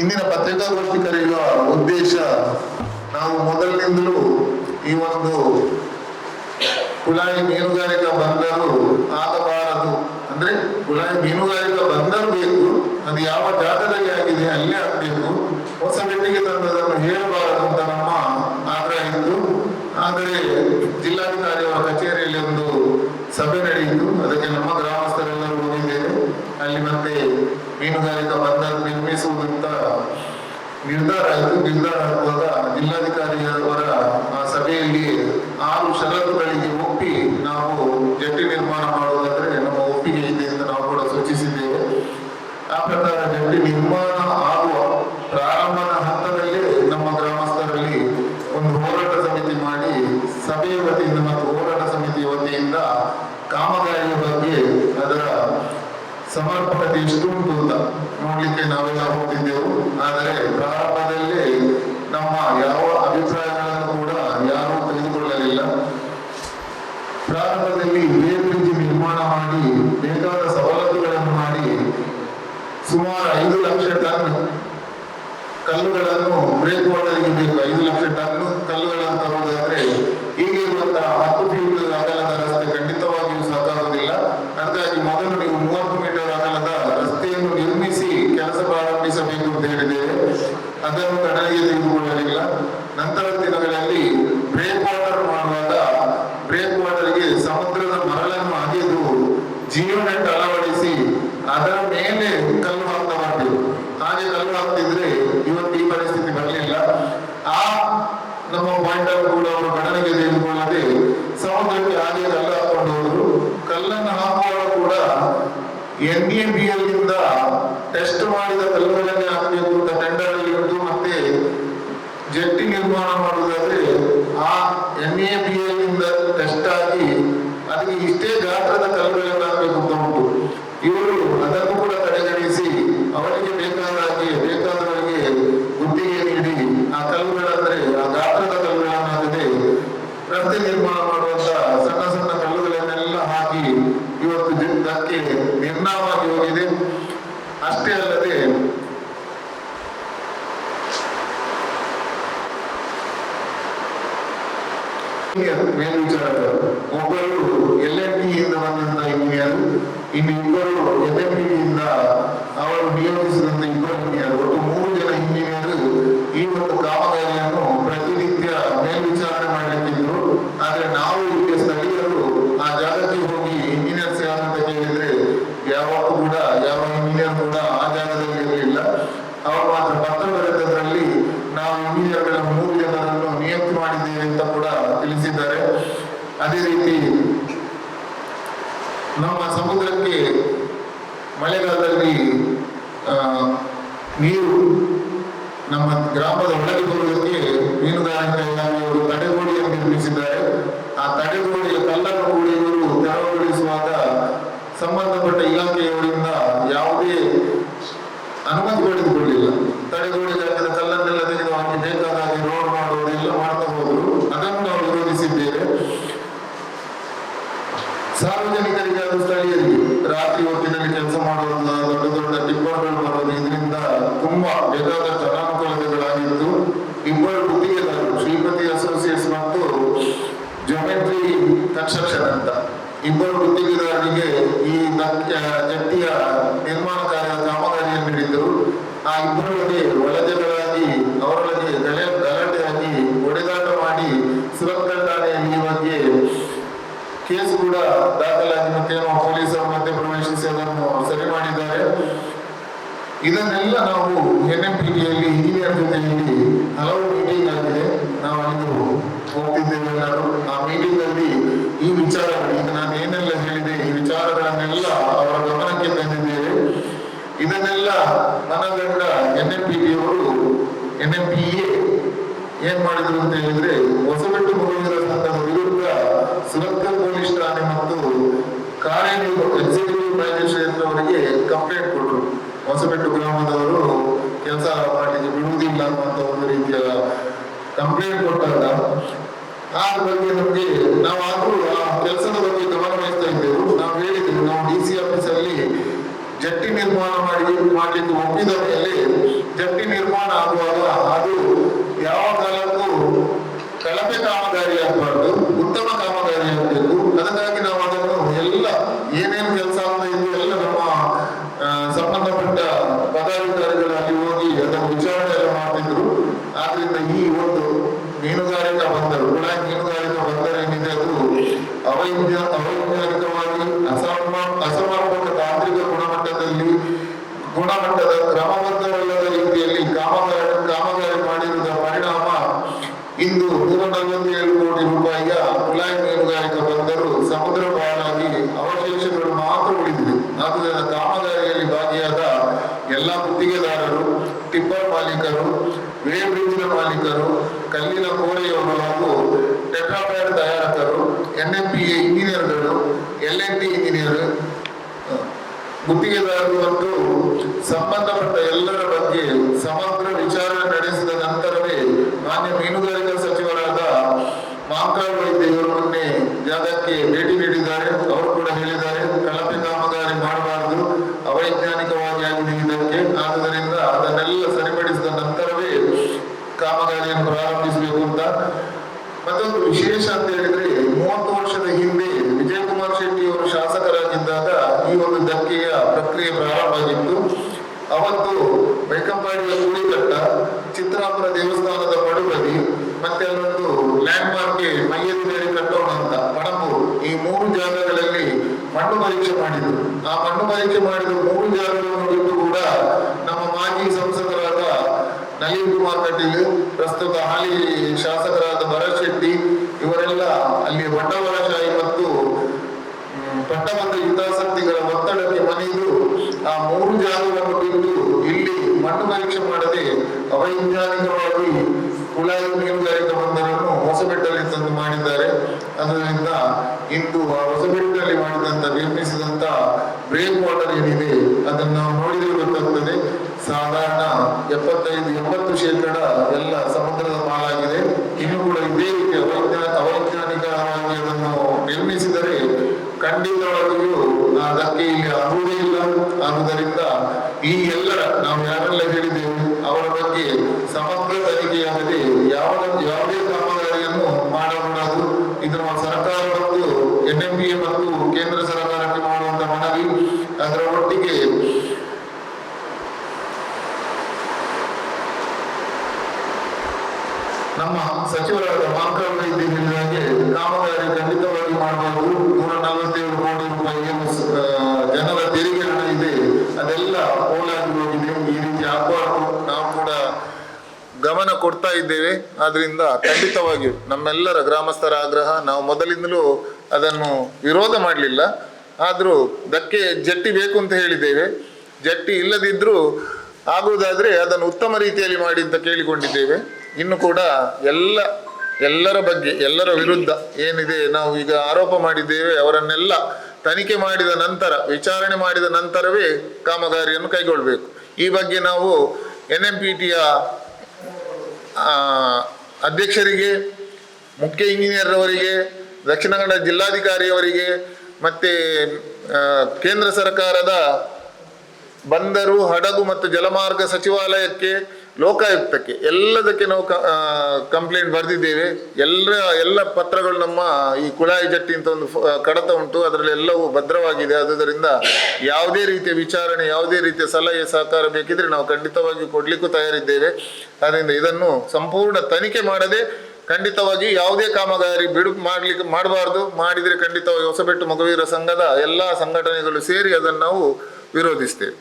ಇಂದಿನ ಪತ್ರಿಕಾಗೋಷ್ಠಿ ಕರೆಯುವ ಉದ್ದೇಶ ನಾವು ಮೊದಲಿನಿಂದಲೂ ಈ ಒಂದು ಕುಲಾಯಿ ಮೀನುಗಾರಿಕಾ ಬಂದರು ಆಗಬಾರದು. ಅಂದ್ರೆ ಕುಲಾಯಿ ಮೀನುಗಾರಿಕಾ ಬಂದರು ಬೇಕು. ಅದು ಯಾವ ಜಾಗದಲ್ಲಿ ಆಗಿದೆ ಅಲ್ಲೇ ಆಗಬೇಕು. ಹೊಸ ಬೆಟ್ಟಿಗೆ ತಂದದನ್ನು ಹೇಳಬಾರದು ಅಂತ ನಮ್ಮ ಆಗ್ರಹ ಇತ್ತು. ಆದರೆ ಜಿಲ್ಲಾಧಿಕಾರಿ ಕಚೇರಿಯಲ್ಲಿ ಒಂದು ಸಭೆ ನಡೆಯಿತು. ಅದಕ್ಕೆ ನಮ್ಮ ಗ್ರಾಮಸ್ಥರೆಲ್ಲರೂ ಹೋಗಿದ್ದೇವೆ. ಅಲ್ಲಿ ಮತ್ತೆ ಮೀನುಗಾರಿಕಾ ಬಂದರು ನಿರ್ಮಿಸುವುದಂತ ನಿರ್ಧಾರ ಆಯಿತು. ನಿರ್ಧಾರ ಆಗುವಾಗ ಜಿಲ್ಲಾಧಿಕಾರಿ ಅವರ ಆ ಸಭೆಯಲ್ಲಿ ಆರು ಷರತ್ತುಗಳಿಗೆ ಒಪ್ಪಿ ನಾವು ಜಟ್ಟಿ ನಿರ್ಮಾಣ ಮಾಡುವುದಾದ್ರೆ ನಮ್ಮ ಒಪ್ಪಿಗೆ ಇದೆ ಅಂತ ನಾವು ಕೂಡ ಸೂಚಿಸಿದ್ದೇವೆ. ಆ ಪ್ರಕಾರ ಜಟ್ಟಿ ನಿರ್ಮಾಣ ಆಗುವ ಪ್ರಾರಂಭದ ಹಂತದಲ್ಲೇ ನಮ್ಮ ಗ್ರಾಮಸ್ಥರಲ್ಲಿ ಒಂದು ಹೋರಾಟ ಸಮಿತಿ ಮಾಡಿ ಸಭೆಯ ವತಿಯಿಂದ ಮತ್ತು ಹೋರಾಟ ಸಮಿತಿಯ ವತಿಯಿಂದ ಕಾಮಗಾರಿಯ ಬಗ್ಗೆ ಅದರ ಸಮರ್ಪಕತೆ ಎಷ್ಟು ಉಂಟು ಅಂತ ನೋಡ್ಲಿಕ್ಕೆ ನಾವೆಲ್ಲ ಹೋಗಿದ್ದೆವು. ಆದರೆ ಪ್ರಾರಂಭದಲ್ಲಿ ನಮ್ಮ ಯಾವ ಅಭಿಪ್ರಾಯಗಳನ್ನು ಕೂಡ ಯಾರು ತೆಗೆದುಕೊಳ್ಳಲಿಲ್ಲ ಪ್ರಾರಂಭದಲ್ಲಿ ಇದೇ ನಿರ್ಮಾಣ ಮಾಡಿ, ಬೇಕಾದ ಸವಲತ್ತುಗಳನ್ನು ಮಾಡಿ ಸುಮಾರು ಐದು ಲಕ್ಷ ಟನ್ ಕಲ್ಲುಗಳನ್ನು ಬ್ರೇಕ್ ವಾಟರ್ಗೆ ಬೇಕು. ಐದು ಲಕ್ಷ ಟನ್ ಕಲ್ಲುಗಳನ್ನು ತರುವುದಾದ್ರೆ ಈಗಿರುವಂತಹ ಹತ್ತು ಫೀಟ್ ಅಗಲದ ರಸ್ತೆ ಖಂಡಿತವಾಗಿಯೂ ಸಾಕಾಗುವುದಿಲ್ಲ ಹಾಗಾಗಿ ಮೊದಲು ನೀವು ಮೂವತ್ತು ಮೀಟರ್ ಅಗಲದ ರಸ್ತೆಯನ್ನು ನಿರ್ಮಿಸಿ ಕೆಲಸ ಪ್ರಾರಂಭಿಸಬೇಕು ಅಂತ ಹೇಳಿದ್ದೇವೆ ಅದನ್ನು ಕಡಲಿಗೆ ತೆಗೆದುಕೊಳ್ಳಲಿಲ್ಲ ನಂತರದ ದಿನಗಳಲ್ಲಿ ಬ್ರೇಕ್ ವಾಟರ್ ಮಾಡುವಾಗ ಬ್ರೇಕ್ ವಾಟರ್ಗೆ ಸಮುದ್ರದ ಮರಳನ್ನು ಅಗೆದು ಜಿಯೋ ನೆಟ್ ಅಳವಡಿಸಿ ಅದರ ಮೇಲೆ ಕಲ್ಲು ಹಾಕ್ತಾ ಮಾಡ್ತೇವೆ ಹಾಗೆ ಕಲ್ಲು ಹಾಕ್ತಿದ್ರೆ ಇವತ್ತು ಈ ಪರಿಸ್ಥಿತಿ ಬರಲಿಲ್ಲ ಆ ನಮ್ಮ ಪಾಯಿಂಟ್ ಅನ್ನು ಕೂಡ ಅವರು ಗಣನೆಗೆ ತೆಗೆದುಕೊಳ್ಳದೆ ಸಮುದ್ರಕ್ಕೆ ಹಾಗೆ ಕಲ್ಲು ಹಾಕೊಂಡು ಹೋದ್ರು ಕಲ್ಲನ್ನು ಹಾಕುವಾಗ ಕೂಡ ಎನ್ ಎ ಬಿ ಎಲ್ನಿಂದ ಟೆಸ್ಟ್ ಮಾಡಿದ ಕಲ್ಲುಗಳನ್ನೇ ಹಾಕಬೇಕು ಅಂತ ಟೆಂಡರ್ ಅಲ್ಲಿ ಇಟ್ಟು ಮತ್ತೆ ಜೆಟ್ಟಿ ನಿರ್ಮಾಣ ಮಾಡುವುದಾದ್ರೆ ಆ ಎನ್ ಎ ಬಿ ಎಲ್ನಿಂದ ಟೆಸ್ಟ್ ಆಗಿ ಅದಕ್ಕೆ ಇಷ್ಟೇ ಗಾತ್ರದ ಕಲ್ಲುಗಳನ್ನು ಹಾಕಬೇಕು ಅಂತ ಉಂಟು ಇವರು ಅದನ್ನು ಕೂಡ ಕಡೆಗಣಿಸಿ ಅವರಿಗೆ ಬೇಕಾದ ಹಾಗೆ ಬೇಕಾದವರಿಗೆ ಗುತ್ತಿಗೆ ನೀಡಿ ಆ ಕಲ್ಲುಗಳಂದ್ರೆ ಆ ಗಾತ್ರದ ಕಲ್ಲುಗಳನ್ನು ಹಾಕದೆ ರಸ್ತೆ ನಿರ್ಮಾಣ ಮಾಡುವಂತ ಸಣ್ಣ ಸಣ್ಣ ಕಲ್ಲುಗಳನ್ನೆಲ್ಲ ಹಾಕಿ ಇವತ್ತು ಜಿದ್ದಕ್ಕೆ ನಿರ್ನಾಮವಾಗಿ ಹೋಗಿದೆ ಅಷ್ಟೇ ಅಲ್ಲದೆ ಇಂಜಿನಿಯರ್ ಮೇಲ್ವಿಚಾರಕರು ಒಬ್ಬರು ಎಲ್ ಎನ್ ಟಿ ಇಂದ ಬಂದಂತ ಇಂಜಿನಿಯರ್ ಇನ್ನು ಇಬ್ಬರು ಎನ್ ಎಂ ಇಂದ ಅವರು ನಿಯೋಜಿಸಿದಂತ ಇಬ್ಬರು ಇಂಜಿನಿಯರ್ ಒಟ್ಟು ಮೂರು ಜನ ಇಂಜಿನಿಯರ್ ಈ ಒಂದು ಕಾಮಗಾರಿಯನ್ನು ಪ್ರತಿನಿತ್ಯ ಮೇಲ್ವಿಚಾರಣೆ ಮಾಡಲಿಕ್ಕಿದ್ರು ಆದ್ರೆ ನಾವು ಇಲ್ಲಿ ಸ್ಥಳೀಯರು ಆ ಜಾಗಕ್ಕೆ ಹೋಗಿ ಇಂಜಿನಿಯರ್ಸ್ ಯಾರು ಅಂತ ಕೇಳಿದ್ರೆ ಯಾವತ್ತೂ ಕೂಡ ಯಾವ ಇಂಜಿನಿಯರ್ ಕೂಡ ಆ ಜಾಗದಲ್ಲಿ ಇರಲಿಲ್ಲ ಅವರು ಮಾತ್ರ ಪತ್ರ ಬರೆದದ್ರಲ್ಲಿ ನಾವು ಇಂಜಿನಿಯರ್ಗಳ ಮೂರು ಜನರನ್ನು ನಿಯುಕ್ತಿ ಮಾಡಿದ್ದೇವೆ ಅಂತ ಕೂಡ ತಿಳಿಸಿದ್ದಾರೆ ಅದೇ ರೀತಿ ನಮ್ಮ ಸಮುದ್ರಕ್ಕೆ ಮಳೆಗಾಲದಲ್ಲಿ ನೀರು ನಮ್ಮ ಗ್ರಾಮದ ಒಳಗೆ ಬರುವುದಕ್ಕೆ ಮೀನುಗಾರಿಕೆ ಇಲಾಖೆಯವರು ತಡೆಗೋಡೆಯನ್ನು ನಿರ್ಮಿಸಿದ್ದಾರೆ. ಆ ತಡೆಗೋಡೆಯ ಕಲ್ಲನ್ನು ಕೂಡ ಇವರು ತೆರವುಗೊಳಿಸುವಾಗ ಸಂಬಂಧಪಟ್ಟ ತುಂಬಾ ಬೇಕಾದ ಅನಾನುಕೂಲತೆಗಳಾಗಿದ್ದು ಇಬ್ಬರು ಗುತ್ತಿಗೆದಾರರು, ಶ್ರೀಪತಿ ಅಸೋಸಿಯೇಟ್ಸ್ ಮತ್ತು ಜೊಮೆಟ್ರಿ ಕನ್ಸ್ಟ್ರಕ್ಷನ್ ಅಂತ. ಇಬ್ಬರು ಗುತ್ತಿಗೆದಾರರಿಗೆ ಈ ಜಟ್ಟಿಯ ನಿರ್ಮಾಣ ಕಾರ್ಯ ಕಾಮಗಾರಿಯನ್ನು ನೀಡಿದ್ದರು. ಆ ಇಬ್ಬರೊಳಗೆ ಒಳಜಗಳಾಗಿ, ಅವರೊಳಗೆ ಗಲೆ ಗಲಾಟೆಯಾಗಿ ಒಡೆದಾಟ ಮಾಡಿ ಸುರಕ್ಷಾ ಠಾಣೆಯಲ್ಲಿ ಈ ಬಗ್ಗೆ ಕೇಸ್ ಕೂಡ ದಾಖಲಾಗಿ ಮತ್ತೇನೋ ಪೊಲೀಸರು ಮತ್ತೆ ಪ್ರವೇಶಿಸಿ ಅದನ್ನು ಸರಿ ಮಾಡಿದ್ದಾರೆ ಇದನ್ನೆಲ್ಲ ನಾವು ಎನ್ ಎಂ ಪಿ ಟಿಯಲ್ಲಿ ಹಿರಿಯರ ಜೊತೆಯಲ್ಲಿ ಹಲವು ಮೀಟಿಂಗ್ ಆಗಿದೆ ನಾವು ಅಲ್ಲಿ ಹೋಗ್ತಿದ್ದೇವೆ ಎಲ್ಲರೂ. ಆ ಮೀಟಿಂಗ್ ಅಲ್ಲಿ ಈ ವಿಚಾರ, ಈಗ ನಾನು ಏನೆಲ್ಲ ಹೇಳಿದೆ, ಈ ವಿಚಾರಗಳನ್ನೆಲ್ಲ ಅವರ ಗಮನಕ್ಕೆ ತಂದಿದ್ದೇವೆ. ಇದನ್ನೆಲ್ಲ ಮನಗಂಡ ಎನ್ ಎಂ ಪಿ ಅವರು ಎನ್ ಎಂ ಪಿ ಎ ಏನ್ ಮಾಡಿದ್ರು ಅಂತ ಹೇಳಿದ್ರೆ ಹೊಸಬೆಟ್ಟು ಮುಗಿದಿರ ಸಂಘದ ವಿರುದ್ಧ ಸುರತ್ಕಲ್ ಪೊಲೀಸ್ ಠಾಣೆ ಮತ್ತು ಕಾರ್ಯನಿರ್ವ ಎಕ್ಸಿಕ್ಯೂಟಿವ್ ಮ್ಯಾಜಿಸ್ಟ್ರೇಟ್ ಅವರಿಗೆ ಕಂಪ್ಲೇಂಟ್ ಕೊಟ್ಟರು ಹೊಸಬೆಟ್ಟು ಗ್ರಾಮದವರು ಕೆಲಸ ಮಾಡಲಿಕ್ಕೆ ಬಿಡುವುದಿಲ್ಲ ಅನ್ನುವಂತ ಒಂದು ರೀತಿಯ ಕಂಪ್ಲೇಂಟ್ ಕೊಟ್ಟಾಗ ಆ ಬಗ್ಗೆ ನಮಗೆ ನಾವು ಆದ್ರೂ ಆ ಕೆಲಸದ ಬಗ್ಗೆ ಗಮನ ವಹಿಸ್ತಾ ಇದ್ದೆವು. ನಾವು ಹೇಳಿದ್ವಿ, ನಾವು ಡಿ ಸಿ ಆಫೀಸಲ್ಲಿ ಜಟ್ಟಿ ನಿರ್ಮಾಣ ಮಾಡಿ, ಮಾಡ್ಲಿಕ್ಕೆ ಒಪ್ಪಿದ ಮೇಲೆ ಜಟ್ಟಿ ಗುಣಮಟ್ಟದ ಕ್ರಮಬದ್ಧವಲ್ಲದ ರೀತಿಯಲ್ಲಿ ಕಾಮಗಾರಿ ಕಾಮಗಾರಿ ಮಾಡಿದ ಪರಿಣಾಮ ಇಂದು ನೂರ ನಲವತ್ತೇಳು ಕೋಟಿ ರೂಪಾಯಿಯ ಮುಲಾಯಿ ಮೀನುಗಾರಿಕಾ ಬಂದರು. ಸಮುದ್ರ ಪಾಲಾಗಿ ಅವಶೇಷಗಳು ಮಾತ್ರ ಉಳಿದಿದೆ ಆದ್ದರಿಂದ ಕಾಮಗಾರಿಯಲ್ಲಿ ಭಾಗಿಯಾದ ಎಲ್ಲ ಗುತ್ತಿಗೆದಾರರು, ಟಿಪ್ಪರ್ ಮಾಲೀಕರು ವೇ ಬ್ರಿಡ್ಜ್ನ ಮಾಲೀಕರು, ಕಲ್ಲಿನ ಕೋರೆಯವರು ಹಾಗೂ ಟೆಟ್ರಾಪ್ಯಾಡ್ ತಯಾರಕರು, ಎನ್ಎಂಪಿಎ ಇಂಜಿನಿಯರ್ಗಳು ಎಲ್ ಎನ್ ಟಿ ಇಂಜಿನಿಯರ್ ಗುತ್ತಿಗೆದಾರರು ಮತ್ತು ಸಂಬಂಧಪಟ್ಟ ಎಲ್ಲರ ಬಗ್ಗೆ ಸಮಗ್ರ ವಿಚಾರಣೆ ನಡೆಸಿದ ನಂತರವೇ ಮಾನ್ಯ ಮೀನುಗಾರಿಕಾ ಸಚಿವರಾದ ಮಾಂಕಾಳ್ ವೈದ್ಯ ಇವರು ಮೊನ್ನೆ ಜಾಗಕ್ಕೆ ಭೇಟಿ ನೀಡಿದ್ದಾರೆ. ಅವರು ಕೂಡ ಹೇಳಿದ್ದಾರೆ, ಕಳಪೆ ಕಾಮಗಾರಿ ಮಾಡಬಾರದು, ಅವೈಜ್ಞಾನಿಕವಾಗಿ ಆಗಿದೆ ಇದಕ್ಕೆ ಆದ್ದರಿಂದ ಅದನ್ನೆಲ್ಲ ಸರಿಪಡಿಸಿದ ನಂತರವೇ ಕಾಮಗಾರಿಯನ್ನು ಪ್ರಾರಂಭಿಸಬೇಕು ಅಂತ ಮತ್ತೊಂದು ವಿಶೇಷ ಅಂತ ಹೇಳಿದ್ರೆ ಒಂದು ಧಕ್ಕೆಯ ಪ್ರಕ್ರಿಯೆ ಪ್ರಾರಂಭವಾಗಿತ್ತು. ಅವತ್ತು ಬೈಕಂಪಾಡಿಯ ಕೂಳಿಕಟ್ಟ ಚಿತ್ರಾಪುರ ದೇವಸ್ಥಾನದ ಪಡುಬದಿ ಮತ್ತೆ ಅಲ್ಲೊಂದು ಲ್ಯಾಂಡ್ ಮಾರ್ಕ್ಗೆ ಮೈಯದಿನೇರಿ ಕಟ್ಟೋಣ ಅಂತ ಪಣಂಬೂರು ಈ ಮೂರು ಜಾಗಗಳಲ್ಲಿ ಮಣ್ಣು ಪರೀಕ್ಷೆ ಮಾಡಿದ್ರು. ಆ ಮಣ್ಣು ಪರೀಕ್ಷೆ ಮಾಡಿದ ಮೂರು ಜಾಗಗಳನ್ನು ಬಿಟ್ಟು ಕೂಡ ನಮ್ಮ ಮಾಜಿ ಸಂಸದರಾದ ನಳಿನ್ ಕುಮಾರ್ ಕಟೀಲ್, ಪ್ರಸ್ತುತ ಹಾಲಿ ಶಾಸಕರಾದ ಭರತ್ ಶೆಟ್ಟಿ, ಇವರೆಲ್ಲ ಅಲ್ಲಿ ಬಂಡವಾಳಶಾಹಿ ಮತ್ತು ಪಟ್ಟಭದ್ರ ಹಿತಾಸಕ್ತಿಗಳ ಒತ್ತಡಕ್ಕೆ ಮನೆಯು ಆ ಮೂರು ಜಾಗವನ್ನು ಬಿಟ್ಟು ಇಲ್ಲಿ ಮಣ್ಣು ಪರೀಕ್ಷೆ ಮಾಡದೆ ಅವೈಜ್ಞಾನಿಕವಾಗಿ ಕುಳಾಯಿ ಮೀನುಗಾರಿಕೆ ಹೊಸಬೆಟ್ಟಲ್ಲಿ ತಂದು ಮಾಡಿದ್ದಾರೆ. ಅದರಿಂದ ಇಂದು ಆ ಹೊಸಬೆಟ್ಟಲ್ಲಿ ಮಾಡಿದಂತ ನಿರ್ಮಿಸಿದಂತ ಬ್ರೇಕ್ ವಾಟರ್ ಏನಿದೆ ಅದನ್ನು ನಾವು ನೋಡಿದ್ರೆ ಗೊತ್ತಾಗ್ತದೆ ಸಾಧಾರಣ ಎಪ್ಪತ್ತೈದು, ಎಂಬತ್ತು ಶೇಕಡ ಎಲ್ಲ ಸಮುದ್ರದ ಮಾಲಾಗಿದೆ ಇನ್ನು ಕೂಡ ಇದೇ ರೀತಿ ಅವೈಜ್ಞಾ ಅವೈಜ್ಞಾನಿಕವಾಗಿ ಅದನ್ನು ನಿರ್ಮಿಸಿದರೆ ಖಂಡಿತವಾಗಿಯೂ ಅದಕ್ಕೆ ಇಲ್ಲಿ ಆಗುವುದೇ ಆಗುವುದರಿಂದ ಈ ಎಲ್ಲರ ನಾವು ಯಾರೆಲ್ಲ ಹೇಳಿದ್ದೇವೆ ಅವರ ಬಗ್ಗೆ ಸಮಗ್ರ ತನಿಖೆಯಾಗದೆ ಯಾವ ಯಾವುದೇ ಕಾಮಗಾರಿಯನ್ನು ಮಾಡಬಾರದು ಇದನ್ನು ಸರ್ಕಾರ ಮತ್ತು ಎನ್ ಎಂ ಪಿ ಎ ಮತ್ತು ಕೇಂದ್ರ ಸರ್ಕಾರಕ್ಕೆ ಮಾಡುವಂತ ಮನವಿ ಅದರ ಒಟ್ಟಿಗೆ ನಮ್ಮ ಸಚಿವರಾದ ಹಾಗೆ ಕಾಮಗಾರಿ ಖಂಡಿತವಾಗಿ ಮಾಡಬಹುದು ನೂರ ನಲವತ್ತೇಳು ಕೋಟಿ ರೂಪಾಯಿ ಜನರ ತೆರಿಗೆ ಹಣ ಇದೆ. ಅದೆಲ್ಲ ಪೋಲಾಗಿ ಹೋಗಿದೆ. ಈ ರೀತಿ ಆಗಬಾರ್ದು. ನಾವು ಕೂಡ ಗಮನ ಕೊಡ್ತಾ ಇದ್ದೇವೆ. ಆದ್ರಿಂದ ಖಂಡಿತವಾಗಿಯೂ ನಮ್ಮೆಲ್ಲರ ಗ್ರಾಮಸ್ಥರ ಆಗ್ರಹ. ನಾವು ಮೊದಲಿಂದಲೂ ಅದನ್ನು ವಿರೋಧ ಮಾಡಲಿಲ್ಲ. ಆದರೂ ಧಕ್ಕೆ ಜಟ್ಟಿ ಬೇಕು ಅಂತ ಹೇಳಿದ್ದೇವೆ. ಜಟ್ಟಿ ಇಲ್ಲದಿದ್ದರೂ ಆಗುವುದಾದ್ರೆ ಅದನ್ನು ಉತ್ತಮ ರೀತಿಯಲ್ಲಿ ಮಾಡಿ ಅಂತ ಕೇಳಿಕೊಂಡಿದ್ದೇವೆ. ಇನ್ನು ಕೂಡ ಎಲ್ಲ, ಎಲ್ಲರ ಬಗ್ಗೆ, ಎಲ್ಲರ ವಿರುದ್ಧ ಏನಿದೆ ನಾವು ಈಗ ಆರೋಪ ಮಾಡಿದ್ದೇವೆ, ಅವರನ್ನೆಲ್ಲ ತನಿಖೆ ಮಾಡಿದ ನಂತರ, ವಿಚಾರಣೆ ಮಾಡಿದ ನಂತರವೇ ಕಾಮಗಾರಿಯನ್ನು ಕೈಗೊಳ್ಳಬೇಕು. ಈ ಬಗ್ಗೆ ನಾವು ಎನ್ ಎಂ ಪಿ ಟಿಯ ಅಧ್ಯಕ್ಷರಿಗೆ, ಮುಖ್ಯ ಇಂಜಿನಿಯರ್ ಅವರಿಗೆ ದಕ್ಷಿಣ ಕನ್ನಡ ಜಿಲ್ಲಾಧಿಕಾರಿಯವರಿಗೆ, ಮತ್ತೆ ಕೇಂದ್ರ ಸರ್ಕಾರದ ಬಂದರು, ಹಡಗು ಮತ್ತು ಜಲಮಾರ್ಗ ಸಚಿವಾಲಯಕ್ಕೆ ಲೋಕಾಯುಕ್ತಕ್ಕೆ ಎಲ್ಲದಕ್ಕೆ ನಾವು ಕಂಪ್ಲೇಂಟ್ ಬರೆದಿದ್ದೇವೆ. ಎಲ್ಲ ಎಲ್ಲ ಪತ್ರಗಳು ನಮ್ಮ ಈ ಕುಳಾಯಿ ಜಟ್ಟಿ ಅಂತ ಒಂದು ಕಡತ ಉಂಟು. ಅದರಲ್ಲಿ ಎಲ್ಲವೂ ಭದ್ರವಾಗಿದೆ. ಆದುದರಿಂದ ಯಾವುದೇ ರೀತಿಯ ವಿಚಾರಣೆ, ಯಾವುದೇ ರೀತಿಯ ಸಲಹೆ, ಸಹಕಾರ ಬೇಕಿದ್ರೆ ನಾವು ಖಂಡಿತವಾಗಿ ಕೊಡ್ಲಿಕ್ಕೂ ತಯಾರಿದ್ದೇವೆ. ಆದ್ದರಿಂದ ಇದನ್ನು ಸಂಪೂರ್ಣ ತನಿಖೆ ಮಾಡದೆ ಖಂಡಿತವಾಗಿ ಯಾವುದೇ ಕಾಮಗಾರಿ ಬಿಡು, ಮಾಡ್ಲಿಕ್ಕೆ, ಮಾಡಬಾರ್ದು. ಮಾಡಿದರೆ ಖಂಡಿತವಾಗಿ ಹೊಸಬೆಟ್ಟು ಮಗುವೀರ ಸಂಘದ ಎಲ್ಲ ಸಂಘಟನೆಗಳು ಸೇರಿ ಅದನ್ನು ನಾವು ವಿರೋಧಿಸ್ತೇವೆ.